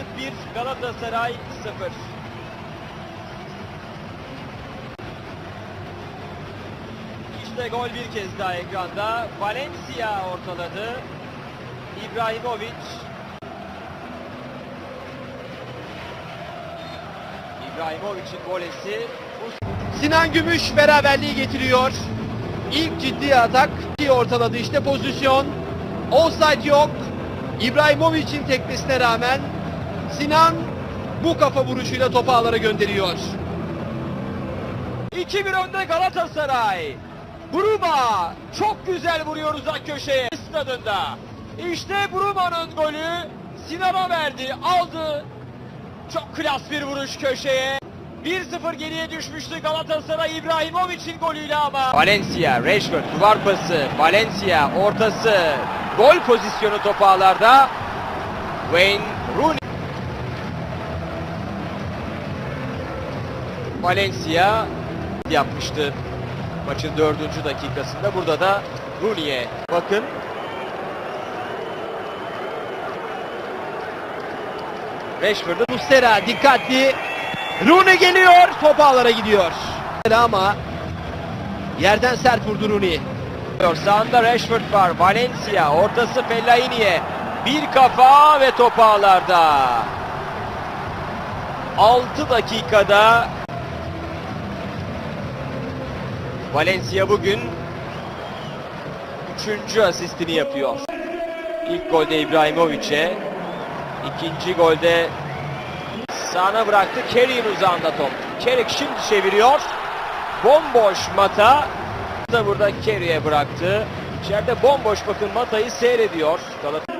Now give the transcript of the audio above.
United 1, Galatasaray 0. İşte gol bir kez daha ekranda. Valencia ortaladı. İbrahimovic. İbrahimovic'in golesi. Sinan Gümüş beraberliği getiriyor. İlk ciddi atak ortaladı işte pozisyon. Offside yok. İbrahimovic'in teknesine rağmen Sinan bu kafa vuruşuyla topu ağlara gönderiyor. 2-1 önde Galatasaray. Bruma çok güzel vuruyor uzak köşeye stadında. İşte Bruma'nın golü Sinan'a verdi, aldı. Çok klas bir vuruş köşeye. 1-0 geriye düşmüştü Galatasaray İbrahimovic'in golüyle ama. Valencia, Rashford duvar pası, Valencia ortası. Gol pozisyonu topu ağlarda. Wayne Rooney. Valencia yapmıştı maçın dördüncü dakikasında. Burada da Rooney'e bakın. Rashford'un Mustera dikkatli. Rooney geliyor. Top ağlara gidiyor. Ama yerden sert vurdu Rooney. Sağında Rashford var. Valencia ortası Fellaini'ye. Bir kafa ve top ağlarda. 6 dakikada Valencia bugün 3. asistini yapıyor. İlk golde İbrahimovic'e, ikinci golde sağına bıraktı. Kerry'in uzağında top. Kerry şimdi çeviriyor. Bomboş Mata da burada Kerry'e bıraktı. İçeride bomboş bakın Mata'yı seyrediyor. Galatasaray